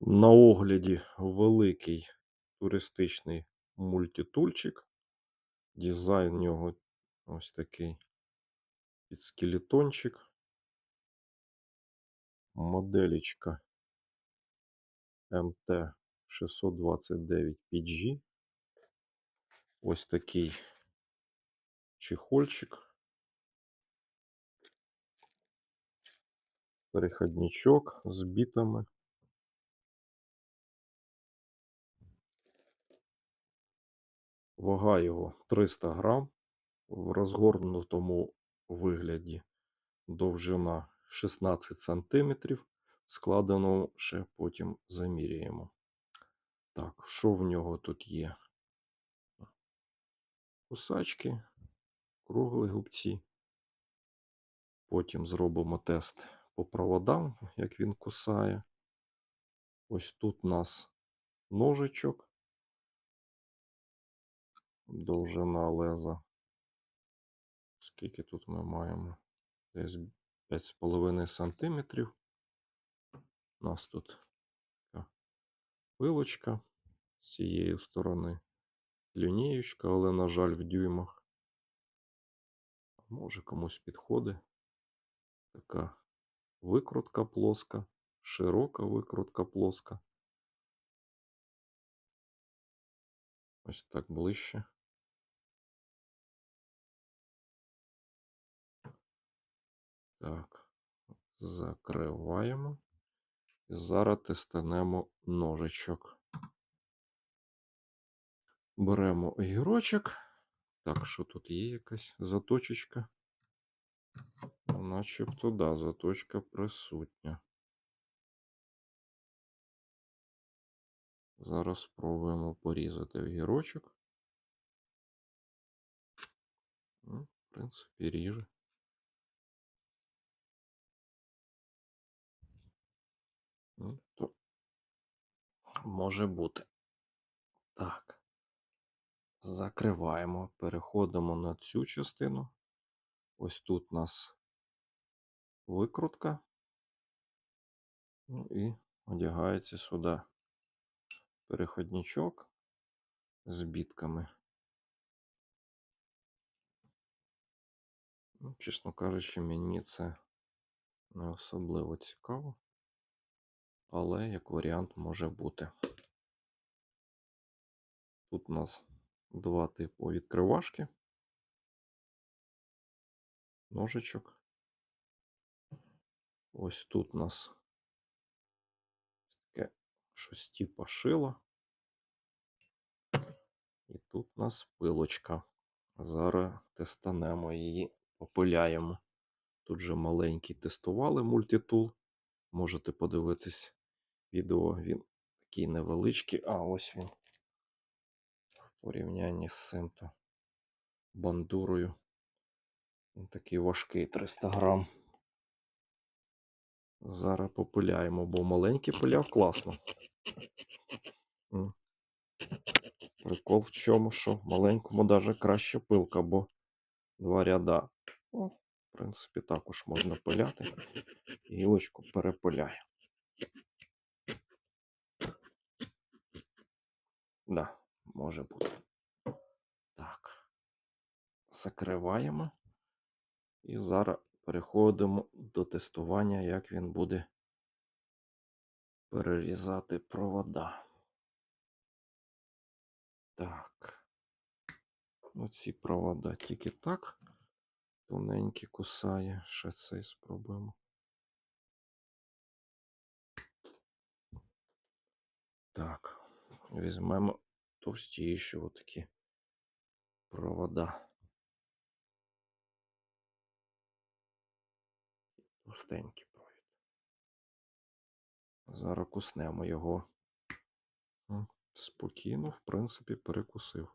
На огляді великий туристичний мультитульчик. Дизайн у нього ось такий під скелетончик. Моделечка MT629PG. Ось такий чехольчик. Переходничок з бітами. Вага його 300 грам. В розгорнутому вигляді довжина 16 сантиметрів. Складено ще потім заміряємо. Так, що в нього тут є? Кусачки, круглі губці. Потім зробимо тест по проводам, як він кусає. Ось тут у нас ножичок. Довжина леза. Скільки тут ми маємо? Десь 5,5 сантиметрів. У нас тут така пилочка з цієї сторони. Лінієчка, але, на жаль, в дюймах. Може комусь підходить. Така викрутка плоска, широка викрутка плоска. Ось так ближче. Так, закриваємо. І зараз тестанемо ножичок. Беремо огірочок. Так, що тут є якась заточечка? Начебто, да, заточка присутня. Зараз спробуємо порізати огірочок. Ну, в принципі, ріже. Ну, то може бути. Так. Закриваємо, переходимо на цю частину. Ось тут у нас викрутка. Ну і одягається сюди переходничок з бітками. Ну, чесно кажучи, мені це не особливо цікаво, але як варіант може бути. Тут у нас два типу відкривашки, ножичок. Ось тут у нас таке щось типу шила. І тут у нас пилочка. Зараз тестанемо її, попиляємо. Тут же маленький тестували мультитул. Можете подивитись відео, він такий невеличкий, а ось він в порівнянні з цим то бандурою. Він такий важкий 300 грам. Зараз попиляємо, бо маленький пиляв класно. Прикол в чому, що в маленькому навіть краще пилка, бо два ряда. Ну, в принципі, також можна пиляти. Гілочку перепиляє. Да, може бути. Так. Закриваємо. І зараз переходимо до тестування, як він буде перерізати провода. Так. Ну, ці провода тільки так. Тоненькі кусає. Ще цей спробуємо. Так, візьмемо товстіші отакі провода. Товстенький провід. Зараз куснемо його. Спокійно, в принципі, перекусив.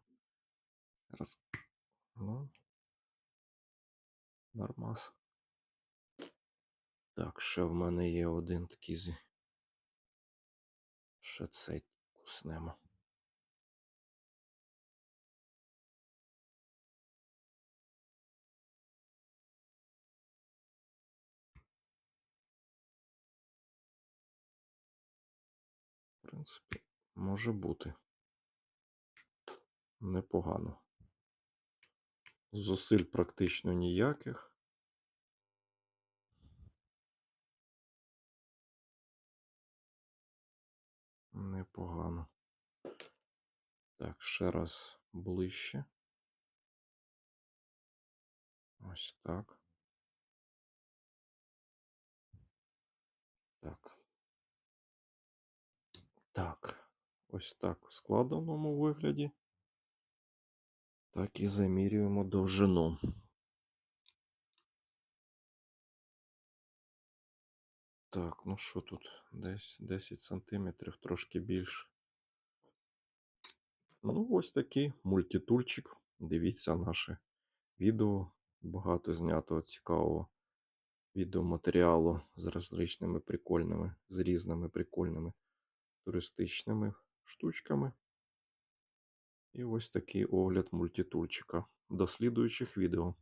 Раз. Ну, нормас. Так, ще в мене є один такий. Ще цей куснемо. принципі, може бути. Непогано. Зусиль практично ніяких. Непогано. Так, ще раз ближче. Ось так. Так. Так. Ось так в складеному вигляді. Так і замірюємо довжину. Так, ну що тут? Десь 10 сантиметрів, трошки більше. Ну, ось такий мультитульчик. Дивіться наше відео. Багато знятого цікавого відеоматеріалу з розличними прикольними, з різними прикольними туристичними штучками. І ось такий огляд мультитульчика. До слідуючих відео.